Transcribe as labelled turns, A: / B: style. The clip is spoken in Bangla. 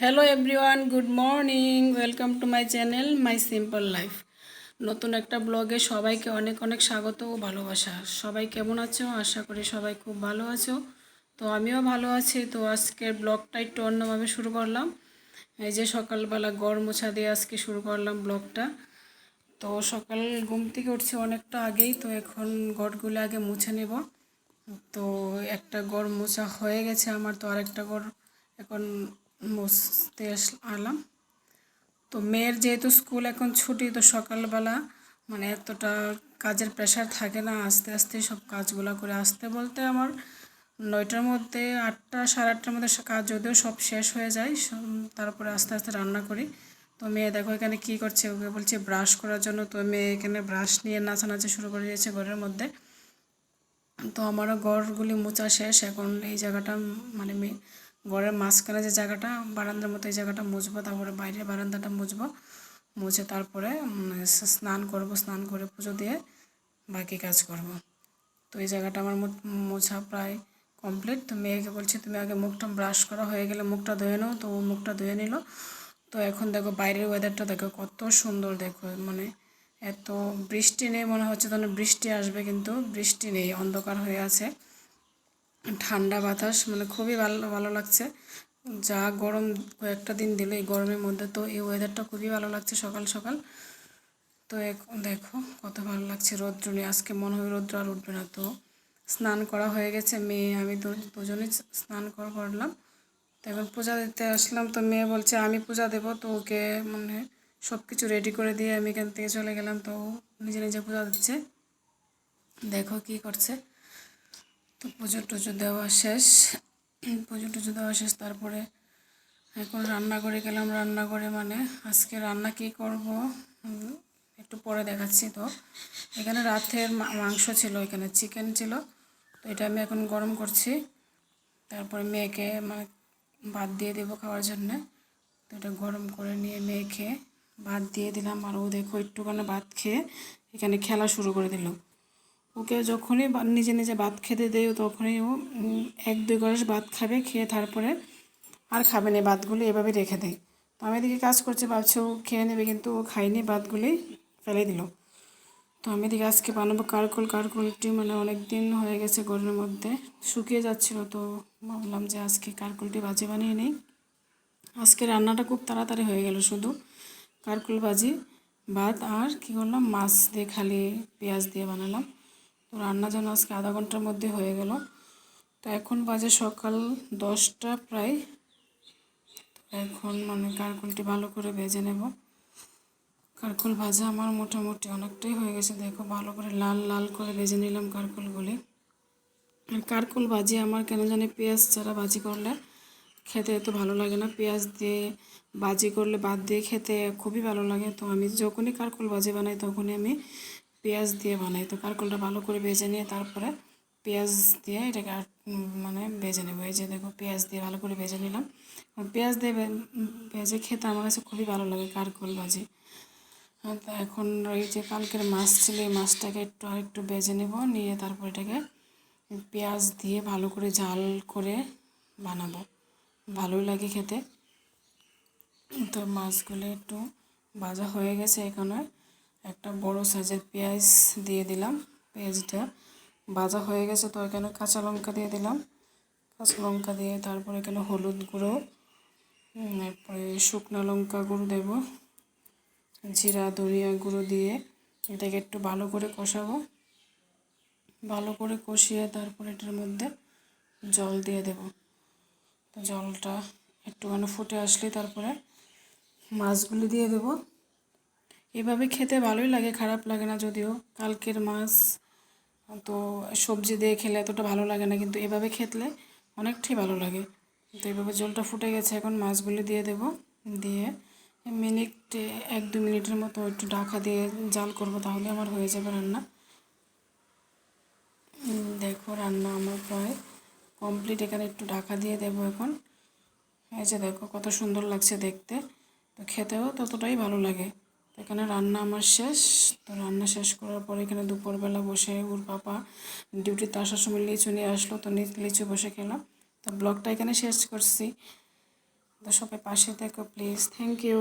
A: Hello everyone good morning welcome to my channel my simple life নতুন একটা ব্লগে সবাইকে অনেক অনেক স্বাগত ও ভালোবাসা। সবাই কেমন আছো? আশা করি সবাই খুব ভালো আছো। তো আমিও ভালো আছি। তো আজকের ব্লগটা একটু অন্যভাবে শুরু করলাম। এই যে সকালবেলা গড় মোছা দিয়ে আজকে শুরু করলাম ব্লগটা তো সকাল ঘুম থেকে উঠছি অনেকটা আগেই। তো এখন গড়গুলো আগে মুছে নেব। তো একটা গড় মোছা হয়ে গেছে আমার। তো আরেকটা গড় এখন মুছতে আলাম। তো মেয়ের যেহেতু স্কুল এখন ছুটি, তো সকালবেলা মানে এতটা কাজের প্রেশার থাকে না, আস্তে আস্তে সব কাজগুলো করে আসতে বলতে আমার নয়টার মধ্যে আটটা, সাড়ে আটটার মধ্যে কাজ যদিও সব শেষ হয়ে যায় তারপরে আস্তে আস্তে রান্না করি। তো মেয়ে দেখো এখানে কী করছে, ওকে বলছে ব্রাশ করার জন্য। তো মেয়ে এখানে ব্রাশ নিয়ে নাচানাচি শুরু করে দিয়েছে ঘরের মধ্যে। তো আমারও ঘরগুলি মোচা শেষ, এখন এই জায়গাটা মানে মে- ঘরের মাঝখানে যে জায়গাটা, বারান্দার মতো এই জায়গাটা মুছবো, তারপরে বাইরে বারান্দাটা মুছবো। মুছে তারপরে স্নান করব, স্নান করে পুজো দিয়ে বাকি কাজ করব। তো এই জায়গাটা আমার মোছা প্রায় কমপ্লিট তো মেয়েকে বলছি, তুমি আগে মুখটা ব্রাশ করা, হয়ে গেলে মুখটা ধুয়ে নাও। তো মুখটা ধুয়ে নিল। তো এখন দেখো বাইরের ওয়েদারটা দেখো কত সুন্দর দেখো মানে এত বৃষ্টি নেই, মনে হচ্ছে যেন বৃষ্টি আসবে, কিন্তু বৃষ্টি নেই, অন্ধকার হয়ে আছে। ঠান্ডা বাতাস মানে খুবই ভালো ভালো লাগছে। যা গরম কয়েকটা দিন দিল এই গরমের মধ্যে, তো এই ওয়েদারটা খুবই ভালো লাগছে সকাল সকাল। তো দেখো কত ভালো লাগছে রৌদ্র নিয়ে। আজকে মনে হয় রৌদ্র আর উঠবে না। তো স্নান করা হয়ে গেছে, মেয়ে, আমি দু- দুজনেই স্নান করা, করলাম। তো এখন পূজা দিতে আসলাম, তো মেয়ে বলছে, আমি পূজা দেব, তো ওকে মানে সব কিছু রেডি করে দিয়ে আমি এখান থেকে চলে গেলাম। তো নিজে নিজে পূজা দিচ্ছে। দেখো কি করছে। তো পুজো টুজো দেওয়া শেষ। পুজো টুজো দেওয়া শেষ, তারপরে এখন রান্না করে গেলাম, রান্না করে মানে আজকে রান্না কি করব? একটু পরে দেখাচ্ছি তো। এখানে রাতের মাংস ছিল, এখানে চিকেন ছিল, তো এটা আমি এখন গরম করছি। তারপরে মেয়েকে মানে ভাত দিয়ে দেবো খাওয়ার জন্যে। তো এটা গরম করে নিয়ে মেয়েকে ভাত দিয়ে দিলাম, আর ও দেখো একটুখানি ভাত খেয়ে এখানে খেলা শুরু করে দিল। ওকে যখনই নিজে নিজে ভাত খেতে দেয় তখনই ও এক, দুই গ্লাস ভাত খাবে, খেয়ে তারপরে আর খাবে না। ভাতগুলি এভাবে রেখে দেয়। তো আমি এদিকে কাজ করছি, ভাবছি ও খেয়ে নেবে, কিন্তু ও খায়নি, ভাতগুলি ফেলে দিল। তো আমি এদিকে আজকে বানাবো কারকল। কারকুলটি মানে অনেক দিন হয়ে গেছে গরমের মধ্যে, শুকিয়ে যাচ্ছিল। তো ভাবলাম যে আজকে কারকুলটি ভাজি বানিয়ে নিই। আজকে রান্নাটা খুব তাড়াতাড়ি হয়ে গেল শুধু। কারকুল ভাজি, ভাত আর কী করলাম, মাছ দিয়ে খালি পেঁয়াজ দিয়ে বানালাম। তো রান্না যেন আজকে আধা ঘণ্টার মধ্যে হয়ে গেল। তো এখন বাজে সকাল দশটা প্রায়। এখন মানে কারকুলটি ভালো করে ভেজে নেব। কারকুল ভাজা আমার মোটামুটি অনেকটাই হয়ে গেছে। দেখো ভালো করে লাল লাল করে ভেজে নিলাম কারকুলগুলি। আর কারকুল ভাজি আমার কেন জানি পেঁয়াজ ছাড়া ভাজি করলে খেতে এত ভালো লাগে না। পেঁয়াজ দিয়ে ভাজি করলে বাদ দিয়ে খেতে খুবই ভালো লাগে। তো আমি যখনই কারকুল ভাজি বানাই তখনই আমি পেঁয়াজ দিয়ে বানাই। তো কারকুলটা ভালো করে ভেজে নিয়ে তারপরে পেঁয়াজ দিয়ে এটাকে মানে ভেজে নেব। এই যে দেখো, পেঁয়াজ দিয়ে ভালো করে ভেজে নিলাম। পেঁয়াজ দিয়ে ভেজে খেতে আমার কাছে খুবই ভালো লাগে কারকুল ভাজি। তো এখন ওই যে কালকের মাছ ছিল, এই মাছটাকে একটু আর একটু ভেজে নেব, নিয়ে তারপর এটাকে পেঁয়াজ দিয়ে ভালো করে ঝাল করে বানাবো। ভালোই লাগে খেতে। তো মাছগুলো একটু ভাজা হয়ে গেছে এখানে। একটা বড় সাইজের পেঁয়াজ দিয়ে দিলাম। পেঁয়াজটা ভাজা হয়ে গেছে, তো এখানে কাঁচা লঙ্কা দিয়ে দিলাম। কাঁচা লঙ্কা দিয়ে তারপর এখানে হলুদ গুঁড়ো তারপরে শুকনো লঙ্কা গুঁড়ো দেবো। জিরা, ধনিয়া গুঁড়ো দিয়ে এটাকে একটু ভালো করে কষাবো। ভালো করে কষিয়ে তারপর এটার মধ্যে জল দিয়ে দেব। তো জলটা একটুখানি ফুটে আসলে তারপরে মাছগুলি দিয়ে দেব। এভাবে খেতে ভালোই লাগে, খারাপ লাগে না যদিও। কালকের মাছ, তো সবজি দিয়ে খেলে এতটা ভালো লাগে না, কিন্তু এভাবে খেতলে অনেকটাই ভালো লাগে। তো এভাবে জলটা ফুটে গেছে, এখন মাছগুলি দিয়ে দেব। দিয়ে মিনিট এক দু মিনিটের মতো একটু ঢাকা দিয়ে জাল করব, তাহলে আমার হয়ে যাবে রান্না। দেখো রান্না আমার প্রায় কমপ্লিট, এখানে একটু ঢাকা দিয়ে দেবো এখন। এই যে দেখো কত সুন্দর লাগছে দেখতে। তো খেতেও ততটাই ভালো লাগে। এখানে রান্না আমার শেষ। তো রান্না শেষ করার পরে এখানে দুপুরবেলা বসে ওর পাপা ডিউটিতে আসার সময় লিচু নিয়ে আসলো, তো লিচু বসে খেলাম। তো ব্লগটা এখানে শেষ করছি। তো সবাই পাশে দেখো প্লিজ। Thank you.